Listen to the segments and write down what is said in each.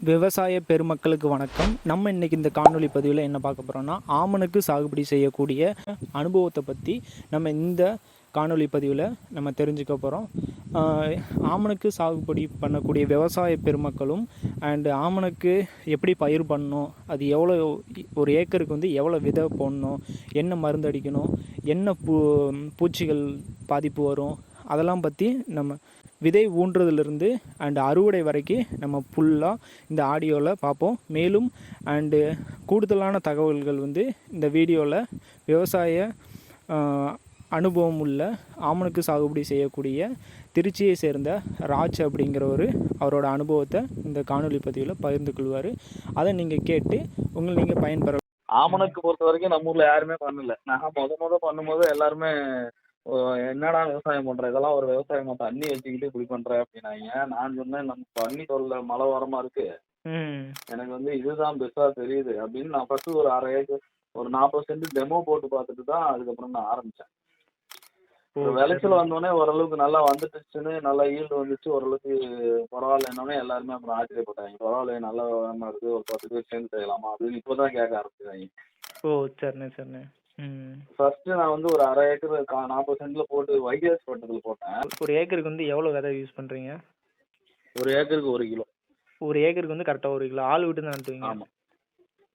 விவசாய பெருமக்களுக்கு வணக்கம். நம்ம இன்றைக்கி இந்த காணொலி பதிவில் என்ன பார்க்க போகிறோம்னா ஆமனுக்கு சாகுபடி செய்யக்கூடிய அனுபவத்தை பற்றி நம்ம இந்த காணொலி பதிவில் நம்ம தெரிஞ்சுக்க போகிறோம் ஆமனுக்கு சாகுபடி பண்ணக்கூடிய விவசாய பெருமக்களும் அண்டு ஆமனுக்கு எப்படி பயிர் பண்ணணும் அது எவ்வளோ ஒரு ஏக்கருக்கு வந்து எவ்வளோ விதை போடணும் என்ன மருந்து அடிக்கணும் என்ன பூ பூச்சிகள் பாதிப்பு வரும் அதெல்லாம் பற்றி நம்ம விதை ஊன்றதுலேருந்து அண்ட் அறுவடை வரைக்கும் நம்ம ஃபுல்லாக இந்த ஆடியோவில் பார்ப்போம். மேலும் அண்டு கூடுதலான தகவல்கள் வந்து இந்த வீடியோவில் விவசாய அனுபவம் உள்ள ஆமணக்கு சாகுபடி செய்யக்கூடிய திருச்சியை சேர்ந்த ராஜ் அப்படிங்கிறவர் அவரோட அனுபவத்தை இந்த காணொலி பதிவில் பகிர்ந்து கொள்வார். அதை நீங்கள் கேட்டு உங்களை நீங்கள் பயன்பெற ஆமணக்கு பொறுத்த வரைக்கும் நம்ம ஊரில் யாருமே பண்ணல. நான் முத முத பண்ணும்போது எல்லாருமே என்னடா விவசாயம் பண்ற? இதெல்லாம் ஒரு விவசாயமா தண்ணி வச்சுக்கிட்டு இப்படி பண்ற அப்படின்னாங்க. நான் சொன்னேன் நம்ம தண்ணி தொல்ல மழை வரமா இருக்கு. எனக்கு வந்து இதுதான் பெஸ்டா தெரியுது அப்படின்னு நான் ஃபர்ஸ்ட் ஒரு அரை ஏக்கர் ஒரு நாற்பது சென்ட் டெமோ போட்டு பார்த்துட்டு தான் அதுக்கப்புறம் நான் ஆரம்பிச்சேன். ஒரு விளைச்சல் வந்தோடனே ஓரளவுக்கு நல்லா வந்துட்டுச்சுன்னு நல்லா ஈல்டு வந்துச்சு ஓரளவுக்கு பரவாயில்லன்னொடனே எல்லாருமே அப்புறம் ஆச்சரியப்பட்டாங்க. பரவாயில்ல நல்லா இருக்கு ஒரு பத்து பேர் சேர்ந்து செய்யலாமா அப்படின்னு இப்போதான் கேட்க ஆரம்பிச்சாங்க ஓ சரிண்ணே சரிண்ணே. ஃபர்ஸ்ட் நான் வந்து ஒரு அரை ஏக்கர் நாற்பது சென்ட்ல போட்டு வைகாஸ் பட்டத்தில் போட்டேன். ஒரு ஏக்கருக்கு வந்து எவ்வளோ விதை யூஸ் பண்ணுறீங்க ஒரு ஏக்கருக்கு ஒரு கிலோ. ஒரு ஏக்கருக்கு வந்து கரெக்டாக ஒரு கிலோ. ஆள் விட்டு தான் நட்டுவீங்க ஆமா.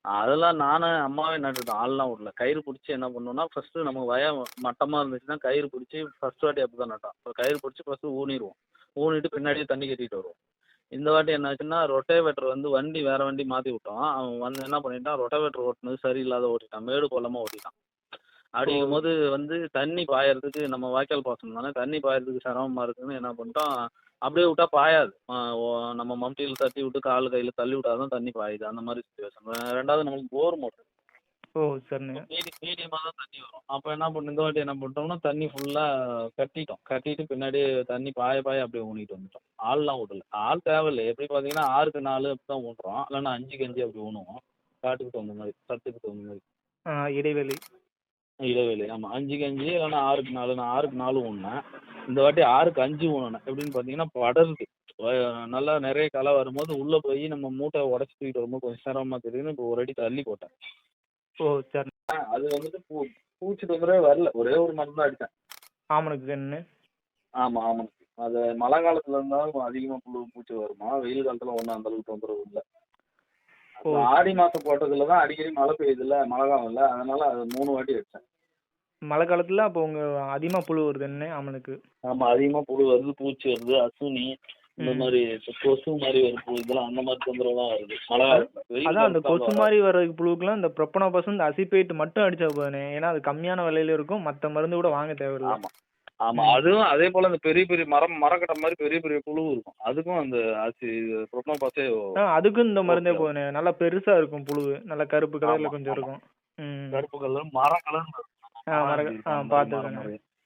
அதெல்லாம் நானும் அம்மாவே நட்டுட்டோம் ஆள்லாம் விடல. கயிறு பிடிச்சி என்ன பண்ணோம்னா ஃபர்ஸ்ட் நம்ம வய மட்டமா இருந்துச்சுன்னா கயிறு பிடிச்சி ஃபர்ஸ்ட் வாட்டி அப்படி தான் நட்டோம் இப்போ கயிறு பிடிச்சி ஃபர்ஸ்ட் ஊனிடுவோம். ஊனிட்டு பின்னாடியே தண்ணி கட்டிட்டு வருவோம். இந்த வாட்டி என்னாச்சுன்னா ரொட்டேவேட்டர் வந்து வண்டி வேற வண்டி மாத்தி விட்டோம். அவன் வந்து என்ன பண்ணிட்டான் ரொட்டேவேட்டர் ஓட்டுனது சரியில்லாத ஓட்டிட்டான். மேடு பள்ளமா ஓட்டிட்டான். அப்படிங்கும் போது வந்து தண்ணி பாயறதுக்கு நம்ம வாய்க்கால் பாசனம் தானே? தண்ணி பாயறதுக்கு சிரமமா இருக்குன்னு என்ன பண்ணிட்டோம் அப்படியே விட்டா பாயாது. ஓ- நம்ம மம்டியில் தட்டி விட்டு கால் கையில் தள்ளி விட்டாதான் தண்ணி பாயுது. அந்த மாதிரி சுச்சுவேஷன் ரெண்டாவது நம்மளுக்கு போர் மோட்டர் ஓ சரிண்ணே மீடி மீடியமாக தான் தண்ணி வரும். அப்போ என்ன பண்ணு இந்த வாட்டி என்ன பண்ணிட்டோம்னா தண்ணி ஃபுல்லாக கட்டிட்டோம். கட்டிட்டு பின்னாடி தண்ணி பாய பாய அப்படியே ஊனிட்டு வந்துட்டோம். ஆள்லாம் விடல ஆள் தேவையில்லை. எப்படி பார்த்தீங்கன்னா ஆறுக்கு நாலு அப்படி தான் ஊட்டுறோம். இல்லைன்னா அஞ்சுக்கு அஞ்சு அப்படி ஊனுவோம். காட்டுக்கு தகுந்த மாதிரி சத்துக்கு தகுந்த மாதிரி. இடைவெளி. இடைவெளி. ஆமாம் அஞ்சுக்கு அஞ்சு இல்லைன்னா ஆறுக்கு நாலு நான் ஆறுக்கு நாலு ஊனினேன் இந்த வாட்டி ஆறுக்கு அஞ்சு ஊனினேன் எப்படின்னு பார்த்தீங்கன்னா படருது நல்லா நிறைய களை வரும்போது உள்ளே போய் நம்ம மூட்டை உடச்சி தூக்கிட்டு வரும்போது கொஞ்சம் சிரமமாக தெரியுதுன்னு இப்போ ஒரு அடி தள்ளி போட்டேன். ஓ சரி. அது வந்துட்டு பூ பூச்சி தொந்தரவே வரல. ஒரே ஒரு மருந்து தான் அடித்தேன் ஆமணக்கு என்ன ஆமாம் ஆமாம் அது மழை காலத்தில் இருந்தாலும் அதிகமாக புழு பூச்சி வருமா? வெயில் காலத்தில் ஒன்றும் அந்த அளவுக்கு தொந்தரவு இல்லை. ஆடி மாதம் போட்டதுல தான் அடிக்கடி மழை பெய்யுதுல்ல மழை காலம் இல்லை அதனால அது மூணு வாட்டி அடித்தேன் மழை காலத்தில் அப்போ உங்கள் அதிகமாக புழு வருது என்ன ஆமணக்கு ஆமாம் அதிகமாக புழு வருது பூச்சி வருது அசுனி இந்த. மாதிரி கொசு மாதிரி வருது இதெல்லாம் அந்த மாதிரி தொந்தரவுலாம் வருது. மழை அதான் அந்த கொசு. மாதிரி வர புழுக்கெல்லாம் இந்த ப்ரொப்பனோபஸ் இந்த அசிபேட் மட்டும் அடிச்சா போதுனே ஏன்னா அது கம்மியான விலையில இருக்கும் மற்ற மருந்து கூட வாங்க தேவையில்லை. ஆமா. ஆமா. அதுவும் அதே போல அந்த பெரிய பெரிய மரம் மரக்கட்டை மாதிரி பெரிய பெரிய புழு இருக்கும். அதுக்கும் அந்த அசி ப்ரொப்னோபாஸே ஆ அதுக்கும் இந்த மருந்தே. போதுனே நல்லா பெருசா இருக்கும் புழு. நல்லா கருப்பு கலர்ல கொஞ்சம். இருக்கும். கருப்பு கலர் மர கலர்.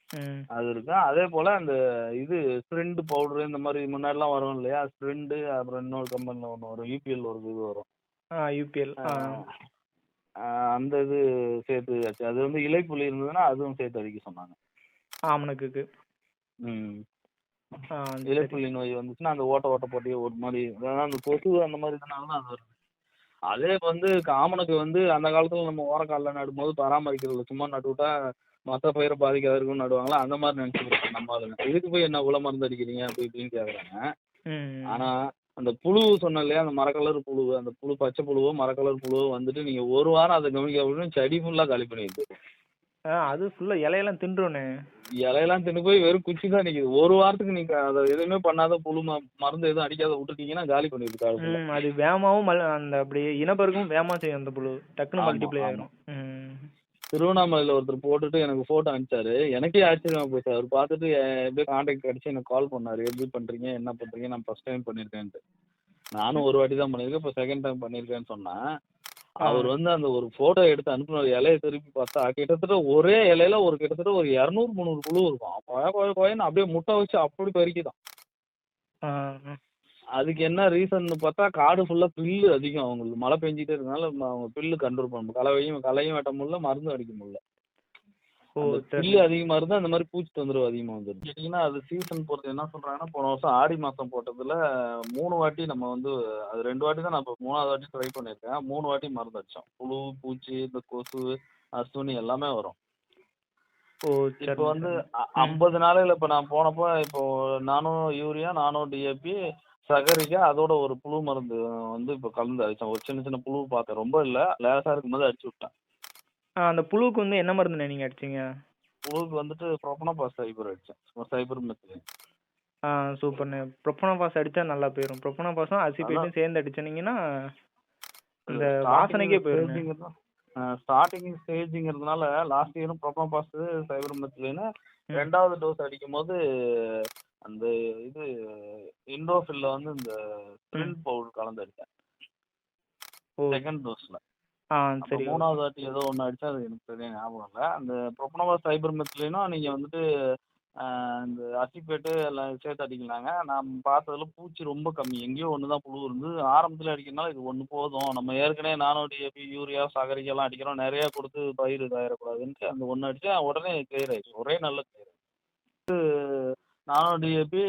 ம். அது இருக்கு. அதே போல அந்த இது ஸ்ப்ரிண்ட் பவுடர் இந்த மாதிரி முன்னாடிலாம் வரும் இல்லையா? ஸ்ப்ரிண்ட் அப்புறம் இன்னொரு கம்பெனில ஒன்று வரும். யூபிஎல் ஒரு இது வரும். யூபிஎல். அந்த இது சேர்த்து அது வந்து இலைப்புலி இருந்ததுன்னா அதுவும் சேர்த்து அடிக்க சொன்னாங்க. ஆமணக்குக்கு. ம். இலைப்புள்ளி நோய் வந்துச்சுன்னா அந்த ஓட்ட ஓட்ட போட்டி ஒரு மாதிரி அந்த கொசு அந்த மாதிரி இதனால தான் அது வருது. அதே வந்து காமனுக்கு வந்து அந்த காலத்துல நம்ம ஓரக்காலில் நடும்போது பராமரிக்கிறது சும்மா நட்டு விட்டா மற்ற பயிரை பாதிக்காத இருக்கும்னு நடுவாங்களா? அந்த மாதிரி நினச்சிக்கிறோம் நம்ம ஆளுங்க இதுக்கு போய் என்ன உள்ள மருந்து அடிக்கிறீங்க? அப்படி இப்படின்னு கேட்குறாங்க ம். ஆனா அந்த புழு சொன்ன இல்லையா? அந்த மரக்கலர் புழு அந்த புழு பச்சை புழுவோ மரக்கலர் புழுவோ வந்துட்டு நீங்க ஒரு வாரம் அதை கவனிக்க அப்படின்னு செடி ஃபுல்லா காலி பண்ணிடுது அது ஃபுல்லாக இலையெல்லாம் தின்றுனே இலையெல்லாம் தின்னு போய் வெறும் குச்சி தான் நிக்குது. ஒரு வாரத்துக்கு நீங்க அதை எதுவுமே பண்ணாத புழு மருந்து எதுவும் அடிக்காத விட்டுட்டீங்கன்னா காலி. ம் அது வேகமாவும் மல் அந்த அப்படியே இனப்பெருக்கும் வேகமாக செய்யும் அந்த புழு. டக்குன்னு மல்டிப்ளை. ஆயிடும் திருவண்ணாமலையில ஒருத்தர் போட்டுட்டு எனக்கு போட்டோ அனுப்பிச்சாரு. எனக்கே ஆச்சரியமா போச்சு. அவர் பார்த்துட்டு எ- எப்படியோ கான்டாக்ட் அடிச்சு எனக்கு கால் பண்ணாரு. எப்படி பண்றீங்க? என்ன பண்றீங்க? நான் ஃபர்ஸ்ட் டைம் பண்ணிருக்கேன்ட்டு. நானும் ஒரு வாட்டி தான் பண்ணியிருக்கேன். இப்போ செகண்ட் டைம் பண்ணியிருக்கேன்னு சொன்னேன். அவர் வந்து அந்த ஒரு போட்டோ எடுத்து அனுப்பினார் இலையை திருப்பி பார்த்தா கிட்டத்தட்ட ஒரே இலையில ஒரு கிட்டத்தட்ட ஒரு இரநூறு முந்நூறு புழு இருக்கும். கொய கொய கொயன்னு அப்படியே முட்டை வச்சு அப்படி பறிக்குதான். அதுக்கு என்ன ரீசன் பார்த்தா காடு ஃபுல்லா பில்லு அதிகம். அவங்களுக்கு மழை பெஞ்சிட்டே இருக்கனால ம- அவங்க பில்லு கண்ட்ரோல் பண்ண முடியல. களையும் களையும் வெட்ட முடியல மருந்து அடிக்க முடியல. புல்லு அதிகமா இருந்தா இந்த மாதிரி பூச்சி தொந்தரவு அதிகமா வந்துடும் கேட்டீங்கன்னா அது சீசன் பொறுத்து என்ன சொல்றாங்கன்னா போன வருஷம் ஆடி மாசம் போட்டதுல மூணு வாட்டி நம்ம வந்து அது ரெண்டு வாட்டி தான் நான் இப்போ மூணாவது வாட்டி ட்ரை பண்ணியிருக்கேன். மூணு வாட்டி மருந்து அடிச்சோம் புழு பூச்சி இந்த கொசு அசுனி எல்லாமே வரும். இப்போ வந்து ஐம்பது நாளையில இப்போ நான் போனப்போ இப்போ நானும் யூரியா நானும் டிஏபி சகரிக்கா அதோட ஒரு புழு மருந்து வந்து இப்போ கலந்து அடிச்சேன். ஒரு சின்ன சின்ன புழு பார்த்தேன். ரொம்ப இல்லை. லேசாக இருக்கும்போது அடிச்சு விட்டேன். அந்த புழுவுக்கு வந்து என்ன மருந்துண்ணே நீங்கள் அடிச்சீங்க? புழுவுக்கு வந்துட்டு ப்ரோப்பனோபாஸ் சைபர் அடிச்சேன். சைபர் மெத்தில் ஆ சூப்பர்ண்ணே ப்ரொப்பனோபாஸ் அடித்தா நல்லா போயிடும் ப்ரொப்பனோபாஸும் அசிபேட்டும் சேர்ந்து அடிச்சினீங்கன்னா இந்த வாசனைக்கே போயிடும் ஸ்டார்டிங் ஸ்டேஜுங்கிறதுனால லாஸ்ட் இயரும் ப்ரோப்பனோபாஸ் சைபர் மெத்திலின்னு ரெண்டாவது டோஸ் அடிக்கும் போது அந்த இது இண்டோஃபில்ல வந்து இந்த ஸ்பிரிண்ட் பவுடர் கலந்து அடித்தேன் செகண்ட் டோஸ்ல ஆ அப்ப சரி மூணாவது வாட்டி ஏதோ ஒன்று அடிச்சா அது எனக்கு சரியா ஞாபகம் இல்லை. அந்த ப்ரொப்பனோவா சைபர் மெத்திலினும் நீங்கள் வந்துட்டு ஆஹ், இந்த அசிப்பேட்டு எல்லாம் சேர்த்து அடிக்கலாங்க. நான் பார்த்ததுல பூச்சி ரொம்ப கம்மி. எங்கேயோ ஒன்று தான் புழு இருந்து ஆரம்பத்தில் அடிக்கிறனால இது ஒன்று போதும். நம்ம ஏற்கனவே நானோ டிஏபி யூரியா சகரிக்கெல்லாம் அடிக்கிறோம். நிறையா கொடுத்து பயிர் இதாயிடக்கூடாதுன்ட்டு அந்த ஒன்று அடிச்சா உடனே கிளியர் ஆயிடுச்சு ஒரே நல்ல கிளியர் நானோ டிஏபி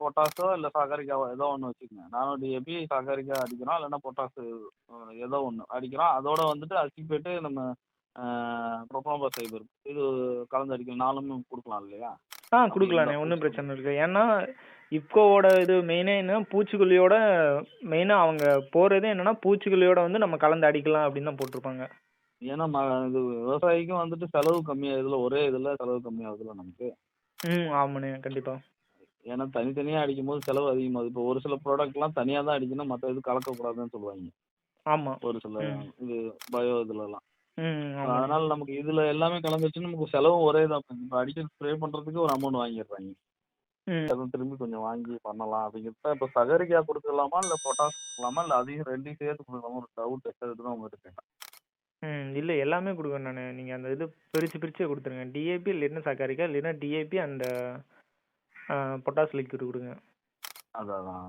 பொட்டாசோ இல்லை சகரிக்காவோ ஏதோ ஒன்று வச்சுக்கோங்க. நானோ டிஏபி சகரிக்கா அடிக்கிறோம் இல்லைன்னா பொட்டாசு அஹ் ஏதோ ஒன்று அடிக்கிறோம். அதோட வந்துட்டு அசிப்பேட்டு நம்ம ப்ரொப்பனோபா சைபர் இது கலந்து அடிக்கலாம் நாலும் கொடுக்கலாம் இல்லையா? ஆ கொடுக்கலாண்ணே. ஒன்றும் பிரச்சனை இருக்கு ஏன்னா இஃப்கோவோட இது மெயினே என்ன? பூச்சிக்கொல்லியோட மெயினாக அவங்க போகிறதே என்னன்னா பூச்சிக்கொல்லியோட வந்து நம்ம கலந்து அடிக்கலாம் அப்படின்னு தான் போட்டிருப்பாங்க. ஏன்னா இது விவசாயிக்கும் வந்துட்டு செலவு கம்மியாகுதுல ஒரே இதில் செலவு கம்மியாகுதுல நமக்கு. ம் ஆமாண்ணே. கண்டிப்பாக ஏன்னா தனித்தனியாக அடிக்கும் போது செலவு அதிகமாகுது இப்போ ஒரு சில ப்ராடக்ட்லாம் தனியாக தான் அடிக்கணும் மற்ற இது கலக்கக்கூடாதுன்னு சொல்லுவாங்க. ஆமாம் ஒரு சில. இது பயோ இதுலலாம். ம் ஆமாம் அதனால நமக்கு இதுல எல்லாமே கலந்துச்சுன்னா நமக்கு செலவும் ஒரே தான். இப்போ அடிக்க ஸ்ப்ரே பண்றதுக்கு ஒரு அமௌண்ட் வாங்கிடுறாங்க. ம். அதை திரும்பி கொஞ்சம் வாங்கி பண்ணலாம் அப்படிங்கிறத இப்போ சகரிக்கா கொடுத்துடலாமா இல்லை பொட்டாஸ் கொடுக்கலாமா இல்லை அதையும் ரெண்டையும் சேர்த்து கொடுக்கலாமா? ஒரு டவுட் எடுத்து தான் உங்கள்கிட்ட ம் இல்லை எல்லாமே கொடுக்குறேன் நான். நீங்கள் அந்த இது பிரித்து பிரித்து கொடுத்துருங்க. டிஏபி இல்லைன்னா சக்காரிக்கா இல்லைன்னா டிஏபி அந்த பொட்டாஸ் லிக்விட் கொடுங்க. அதான்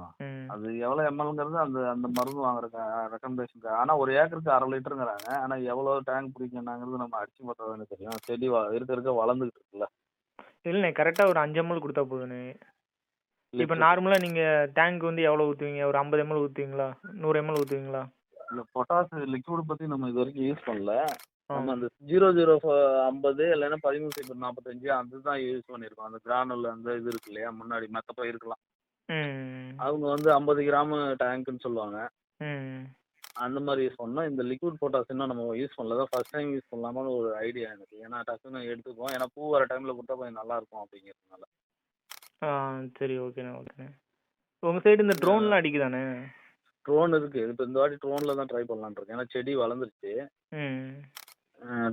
அது எவ்வளோ எம்எல்ங்கிறது அந்த அந்த மருந்து வாங்குற ரெக்கமெண்டேஷன் ஆனால் ஒரு ஏக்கருக்கு அரை லிட்டருங்கிறாங்க. ஆனால் எவ்வளோ டேங்க் பிடிக்கணுங்கிறது நம்ம அடிச்சு பார்த்தா தெரியும். செடி இருக்க இருக்க வளர்ந்துக்கிட்டு இருக்குல்ல. இல்லைண்ணே கரெக்டாக ஒரு அஞ்சு எம்எல் கொடுத்தா போதுண்ணே. இப்போ நார்மலாக நீங்கள் டேங்க் வந்து எவ்வளோ ஊற்றுவீங்க ஒரு ஐம்பது எம்எல் ஊற்றுவீங்களா நூறு எம்எல் ஊற்றுவீங்களா இல்லை பொட்டாஸ் லிக்விட் பற்றி நம்ம இது வரைக்கும் யூஸ் பண்ணல. ஆ நம்ம அந்த ஜீரோ ஜீரோ ஐம்பது இல்லைன்னா பதிமூணு சைபர் நாற்பத்தஞ்சு அதுதான் யூஸ் பண்ணியிருக்கோம். அந்த கிரானுல அந்த இது இருக்கு இல்லையா முன்னாடி மற்ற பயிருக்கலாம் ம். அவங்க வந்து ஐம்பது கிராம் டேங்க்னு சொல்லுவாங்க. அந்த மாதிரி யூஸ் பண்ணோம். இந்த லிக்விட் பொட்டாஸ் இன்னும் நம்ம யூஸ் பண்ணல. தான் ஃபர்ஸ்ட் டைம் யூஸ் பண்ணலாமான்னு ஒரு ஐடியா எனக்கு. ஏன்னா டக்குன்னு எடுத்துக்குவோம். ஏன்னா பூ வர டைமில் கொடுத்தா கொஞ்சம் நல்லா இருக்கும் அப்படிங்கிறதுனால. ஆ சரி ஓகேண்ணே ஓகேண்ணே உங்கள் சைடு இந்த ட்ரோன்லாம் அடிக்குதாண்ணே? ட்ரோன் இருக்கு. இப்போ இந்த வாட்டி ட்ரோனில் தான் ட்ரை பண்ணலான்னு இருக்கேன். ஏன்னா செடி வளர்ந்துருச்சு.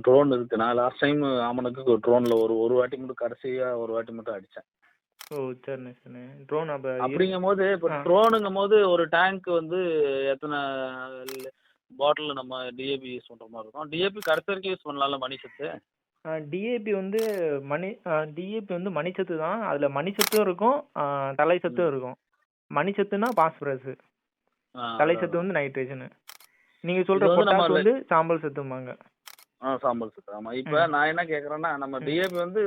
ட்ரோன் இருக்கு. நான் லாஸ்ட் டைம் ஆமனுக்கு ட்ரோனில் ஒரு ஒரு வாட்டி மட்டும் கடைசியாக ஒரு வாட்டி மட்டும் அடித்தேன் ஓ சரிண்ணே சரிண்ணே ட்ரோன் அப்போ அப்படிங்கும் போது இப்போ. ட்ரோனுங்கும் போது ஒரு டேங்க் வந்து எத்தனை பாட்டில் நம்ம டிஏபி யூஸ் பண்ணுற மாதிரி இருக்கும்? டிஏபி கடைசி வரைக்கும் யூஸ் பண்ணலாம்ல மணி சத்து? டிஏபி வந்து மணி டிஏபி வந்து மணிச்சத்து தான். அதில் மணிச்சத்தும் இருக்கும். தலை சத்தும் இருக்கும். மணிச்சத்துனா பாஸ்பரஸ் தலை சத்து வந்து நைட்ரேஜனு நீங்கள் சொல்கிற பொட்டாஸ் வந்து சாம்பல் சத்தும்பாங்க. ஆ சாம்பல் சத்து ஆமாம் இப்போ. நான் என்ன கேட்குறேன்னா நம்ம. டிஏபி வந்து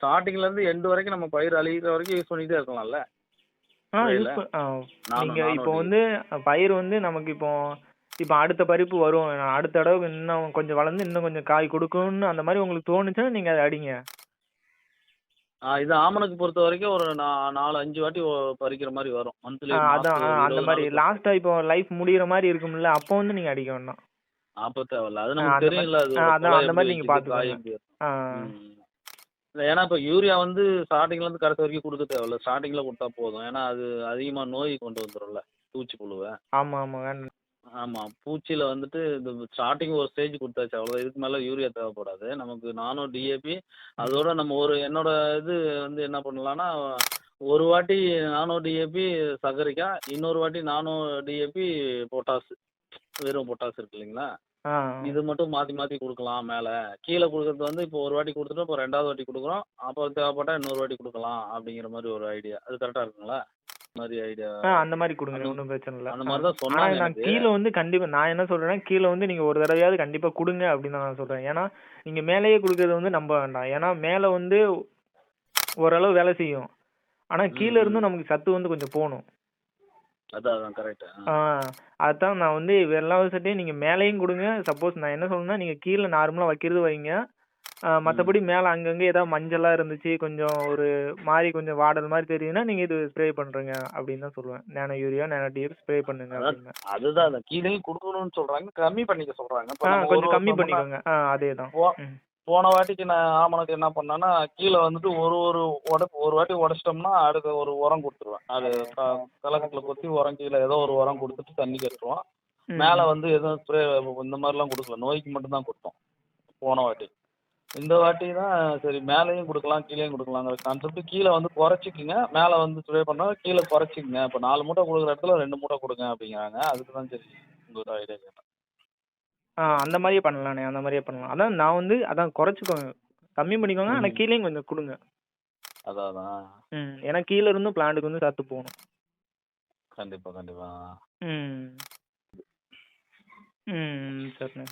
ஸ்டார்டிங்லேருந்து எண்டு வரைக்கும் நம்ம பயிர் அழிகிற வரைக்கும் யூஸ் பண்ணிகிட்டே இருக்கலாம்ல? ஆ. யூஸ் இப்போ வந்து பயிர் வந்து நமக்கு இப்போ இப்போ அடுத்த பறிப்பு வரும். அடுத்த தடவை இன்னும் கொஞ்சம் வளர்ந்து இன்னும் கொஞ்சம் காய் கொடுக்கும்னு அந்த மாதிரி உங்களுக்கு தோணுச்சுன்னா நீங்கள் அதை அடிங்க. இது ஆமணக்கு பொறுத்த வரைக்கும் ஒரு நாலு அஞ்சு வாட்டி பறிக்கிற மாதிரி வரும். மந்த்லி அதான் அந்த மாதிரி லாஸ்ட்டாக இப்போ லைஃப் முடியிற மாதிரி இருக்கும்ல அப்போ வந்து நீங்கள் அடிக்க வேண்டாம். அப்போ தேவையில்ல அது நமக்கு தெரியும்ல அது அந்த மாதிரி நீங்க ஏன்னா இப்போ யூரியா வந்து ஸ்டார்டிங்லேருந்து கடைசி வரைக்கும் கொடுக்க தேவையில்ல. ஸ்டார்டிங்கில் கொடுத்தா போதும். ஏன்னா அது அதிகமாக நோய் கொண்டு வந்துடும்ல பூச்சி புழுவை. ஆமாம் வேண்டாம் ஆமாம் பூச்சியில் வந்துட்டு இந்த ஸ்டார்டிங் ஒரு ஸ்டேஜ் கொடுத்தாச்சு அவ்வளோ இதுக்கு மேலே யூரியா தேவைப்படாது. நமக்கு நானும் டிஏபி அதோட நம்ம ஒரு என்னோட இது வந்து என்ன பண்ணலாம்னா ஒரு வாட்டி நானோ டிஏபி சகரிக்கா இன்னொரு வாட்டி நானோ டிஏபி பொட்டாசு வெறும் பொட்டாசு இருக்கு இல்லைங்களா? இது மட்டும் மாற்றி மாற்றி கொடுக்கலாம் மேலே. கீழே கொடுக்குறது வந்து இப்போ ஒரு வாட்டி கொடுத்துட்டு இப்போ ரெண்டாவது வாட்டி கொடுக்குறோம். அப்புறம் தேவைப்பட்டா இன்னொரு வாட்டி கொடுக்கலாம் அப்படிங்கிற மாதிரி ஒரு ஐடியா அது கரெக்டாக இருக்குங்களா? மாதிரி ஐடியா அந்த மாதிரி கொடுங்க. ஒன்றும் பிரச்சனை இல்லை. அந்த மாதிரி தான் சொன்னாங்க நான் கீழே வந்து கண்டிப்பாக நான் என்ன சொல்கிறேன்னா கீழே வந்து நீங்கள் ஒரு தடவையாவது கண்டிப்பாக கொடுங்க அப்படின்னு நான் சொல்கிறேன் ஏன்னா நீங்கள் மேலேயே கொடுக்கறது வந்து நம்ப வேண்டாம். ஏன்னா மேலே வந்து ஓரளவு வேலை செய்யும். ஆனால் கீழே இருந்தும் நமக்கு சத்து வந்து கொஞ்சம் போகணும். அதான் அதான் கரெக்ட் ஆ. அதான் நான் வந்து எல்லா விஷயத்தையும் நீங்கள் மேலேயும் கொடுங்க. சப்போஸ் நான் என்ன சொல்லணும்னா நீங்கள் கீழே நார்மலாக வைக்கிறது வைங்க. மற்றபடி மேலே அங்கங்கே ஏதாவது மஞ்சளாக இருந்துச்சு கொஞ்சம் ஒரு மாதிரி கொஞ்சம் வாடல் மாதிரி தெரியுதுன்னா நீங்கள் இது ஸ்ப்ரே பண்ணுறங்க அப்படின்னு தான் சொல்லுவேன். Nano urea nano DAP spray பண்ணுங்க அதுதான் கீழேயும் கொடுக்கணும்னு சொல்றாங்க. கம்மி பண்ணிக்க நம்ம கொஞ்சம் கம்மி பண்ணிக்கோங்க. ஆ அதே தான் போன வாட்டிக்கு நான் ஆமணக்கு என்ன பண்ணேன்னா கீழே வந்துட்டு ஒரு ஒரு உட ஒரு வாட்டி உடச்சிட்டோம்னா அடுத்த ஒரு உரம் கொடுத்துருவேன். அது கலக்கத்துல கொத்தி உரம் கீழே ஏதோ ஒரு உரம் கொடுத்துட்டு தண்ணி கட்டுருவோம். மேலே வந்து எதுவும் ஸ்ப்ரே இந்த மாதிரிலாம் கொடுக்கல. நோய்க்கு மட்டும் தான் கொடுத்தோம் போன வாட்டி. இந்த வாட்டி தான் சரி மேலேயும் கொடுக்கலாம் கீழேயும் கொடுக்கலாங்கிற கான்செப்ட் கீழே வந்து குறைச்சிக்கிங்க. மேலே வந்து ஸ்ப்ரே பண்ணால் கீழே குறைச்சிக்கங்க. இப்போ நாலு மூட்டை கொடுக்குற இடத்துல ரெண்டு மூட்டை கொடுங்க அப்படிங்கிறாங்க. அதுக்கு தான் சரி உங்களோட ஐடியா கேட்டேன். ஆ அந்த மாதிரியே பண்ணலாண்ணே அந்த மாதிரியே பண்ணலாம். அதான் நான் வந்து அதான் குறைச்சிக்கோங்க. கம்மி பண்ணிக்கோங்க ஆனால். கீழேயும் கொஞ்சம் கொடுங்க. அதான் அதான் ம் ஏன்னா கீழே இருந்தும் பிளான்ட்டுக்கு வந்து சத்து போகணும். கண்டிப்பாக கண்டிப்பாக ம். ம் சரிண்ணே.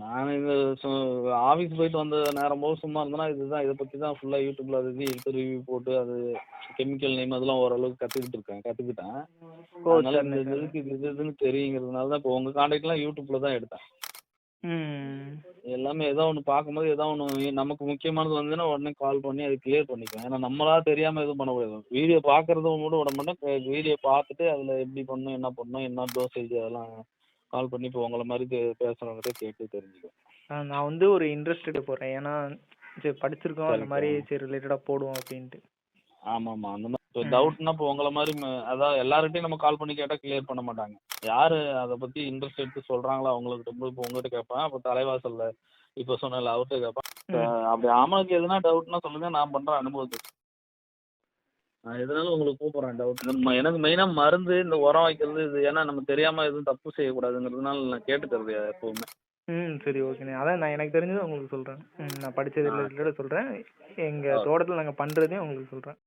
நான் இந்த ஆஃபீஸ் போயிட்டு வந்த நேரம் போது சும்மா இருந்தேன்னா இதுதான் இதை பற்றி தான் ஃபுல்லாக யூடியூப்பில் அது இது எடுத்து ரிவ்யூ போட்டு அது கெமிக்கல் நேம் அதெல்லாம் ஓரளவுக்கு கற்றுக்கிட்டு இருக்கேன் கற்றுக்கிட்டேன் அதனால இந்த இதுக்கு இது இது இதுன்னு தெரியுங்கிறதுனால தான் இப்போ உங்கள் காண்டாக்ட்லாம் யூடியூப்பில் தான் எடுத்தேன். எல்லாமே ஏதோ ஒன்று பார்க்கும்போது ஏதோ ஒன்று நமக்கு முக்கியமானது வந்துன்னா உடனே கால் பண்ணி அது கிளியர் பண்ணிக்குவேன். ஏன்னா நம்மளா தெரியாமல் எதுவும் பண்ண முடியாது. வீடியோ பார்க்குறது மட்டும் விட மாட்டேன் வீடியோ பார்த்துட்டு அதில் எப்படி பண்ணணும் என்ன பண்ணணும் என்ன டோசேஜ் அதெல்லாம் கால் பண்ணி இப்போ உங்களை மாதிரி தெ- பேசுறவங்ககிட்ட கேட்டு தெரிஞ்சுக்குவேன். நான் வந்து ஒரு இன்ட்ரெஸ்டட் போகிறேன் ஏன்னா சரி படிச்சிருக்கோம் அந்த மாதிரி சரி. ரிலேட்டடாக போடுவோம் அப்படின்ட்டு. ஆமாம் ஆமாம் அந்த மாதிரி. இப்போ ம். டவுட்னா இப்போ உங்களை மாதிரி ம- அதான் எல்லார்கிட்டையும் நம்ம கால் பண்ணி கேட்டால் கிளியர் பண்ண மாட்டாங்க. யார் அதை பற்றி இன்ட்ரெஸ்ட் எடுத்து சொல்கிறாங்களோ அவங்களுக்கு போய் இப்போ உங்ககிட்ட கேட்பேன். அப்போ தலைவாசலில் இப்போ சொன்னல அவர்கிட்ட கேட்பேன். ம். அப்படி ஆமாக்கு எதுனா டவுட்னா சொல்லுங்க நான் பண்ணுறேன் அனுபவத்தை நான் எதனால உங்களுக்கு கூப்பிட்றேன்? டவுட் எனக்கு மெயினாக மருந்து இந்த உரம் வைக்கிறது இது ஏன்னா நம்ம தெரியாமல் எதுவும் தப்பு செய்யக்கூடாதுங்கிறதுனால நான் கேட்டுக்கிறது எப்போவுமே. ம் சரி ஓகேண்ணே அதான் நான் எனக்கு தெரிஞ்சதை உங்களுக்கு சொல்கிறேன் நான் படித்தது. ரிலேட்டடாக சொல்கிறேன் எங்கள். தோட்டத்தில் நாங்கள் பண்ணுறதையும் உங்களுக்கு சொல்கிறேன்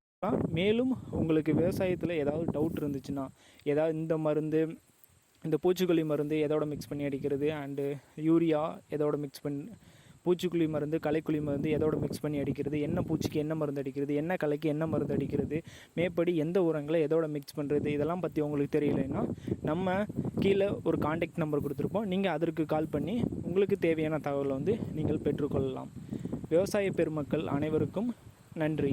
மேலும் உங்களுக்கு விவசாயத்தில் ஏதாவது டவுட் இருந்துச்சுன்னா ஏதாவது இந்த மருந்து இந்த பூச்சிக்கொல்லி மருந்து எதோட மிக்ஸ் பண்ணி அடிக்கிறது அண்டு யூரியா எதோட மிக்ஸ் பண்ணி பூச்சிக்கொல்லி மருந்து களைக்குழி மருந்து எதோட மிக்ஸ் பண்ணி அடிக்கிறது என்ன பூச்சிக்கு என்ன மருந்து அடிக்கிறது என்ன களைக்கு என்ன மருந்து அடிக்கிறது மேற்படி எந்த உரங்களை எதோட மிக்ஸ் பண்ணுறது இதெல்லாம் பற்றி உங்களுக்கு தெரியலைன்னா நம்ம கீழே ஒரு காண்டாக்ட் நம்பர் கொடுத்துருப்போம். நீங்கள் அதற்கு கால் பண்ணி உங்களுக்கு தேவையான தகவலை வந்து நீங்கள் பெற்றுக்கொள்ளலாம். விவசாய பெருமக்கள் அனைவருக்கும் நன்றி.